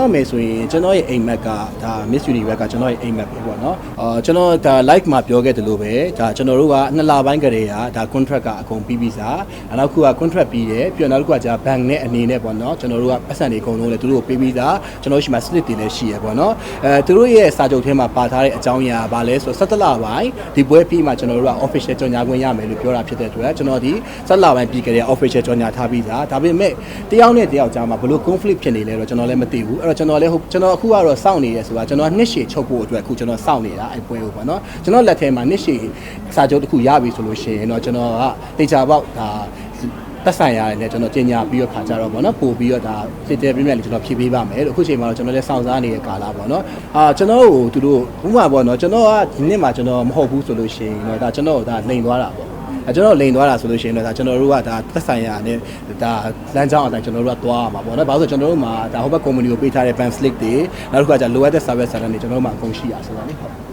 ရမယ်ဆိုရင်ကျွန်တော်ရဲ့အိမ်မက်ကဒါ Miss Universe ကကျွန်တော်ရဲ့အိမ်မက်ပဲပေါ့နော်အာကျွန်တော်ဒါ like မှာပြောခဲ့တယ်လို့ပဲဒါကျွန်တော်တို့ကနှစ်လပိုင်းကလေးကဒါ contract ကအကုန်ပြီးပြီးစားနောက်ခုက contract ပြီးတယ်ပြီးတော့နောက်တစ်ခုကじゃ bank နဲ့အနေနဲ့ပေါ့နော်ကျွန်တော်တို့ကပတ်စံတွေအကုန်လုံးလည်းသူတို့ကိုပေးပြီးသားကျွန်တော်တို့ရှိမှ slip တွေလည်းရှိရပေါ့နော်အဲသူတို့ရဲ့စာချုပ်ထဲမှာပါထားတဲ့အကြောင်းအရာကဘာလဲဆိုတော့17လပိုင်းဒီပွဲပြီးမှကျွန်တော်တို့က official ကြော်ညာခွင့်ရမယ်လို့ပြောတာဖြစ်တဲ့အတွက်ကျွန်တော်ဒီ17လပိုင်းပြီးကြတဲ့ official ကြော်ညာထားပြီးသားဒါပေမဲ့တယောက်နဲ့တယောက်ကြားမှာဘလို့ conflict ဖြစ်နေလဲတော့ကျွန်တော်လည်းမသိဘူးအဲ့တော့ကျွန်တော်လည်းဟုတ်ကျွန်တော်အခုကတော့စောင့်နေရဲဆိုတာကျွန်တော်နှစ်ရှည်ချုပ်ဖို့အတွက်အခုကျွန်တော်စောင့်နေတာအဲ့ပွဲကိုပေါ့နော်ကျွန်တော်လက်ထဲမှာနှစ်ရှည်စာချုပ်တစ်ခုရပြီဆိုလို့ရှိရင်တော့ကျွန်တော်ကတေချာပေါက်ဒါသက်ဆိုင်ရတယ်လည်းကျွန်တော်ပြင်ညာပြီးတော့ခါကြတော့ဗောနော်ပို့ပြီးတော့ဒါစစ်တဲ့ပြည့်မြတ်လေးကျွန်တော်ဖြည့်ပေးပါမယ်လို့အခုချိန်မှာတော့ကျွန်တော်လည်းစောင့်စားနေတဲ့ကာလဗောနော်အာကျွန်တော်ကိုသူတို့ဥပမာဗောနော်ကျွန်တော်ကဒီနေ့မှာကျွန်တော်မဟုတ်ဘူးဆိုလို့ရှိရင်တော့ဒါကျွန်တော်ဒါလိန်သွားတာဗောအဲ ကျွန်တော်လိန်သွားတာဆိုလို့ရှိရင်တော့ဒါကျွန်တော်တို့ကဒါသက်ဆိုင်ရာနဲ့ဒါလမ်းကြောင်းအတိုင်းကျွန်တော်တို့ကသွားရမှာပေါ့နော်။ဘာလို့ဆိုကျွန်တော်တို့မှာဒါဟိုဘက် company ကိုပေးထားတဲ့ ban slip တွေနောက်တစ်ခါကျလိုအပ်တဲ့ service center တွေကျွန်တော်တို့မှာအကုန်ရှိရဆိုတော့လေဟုတ်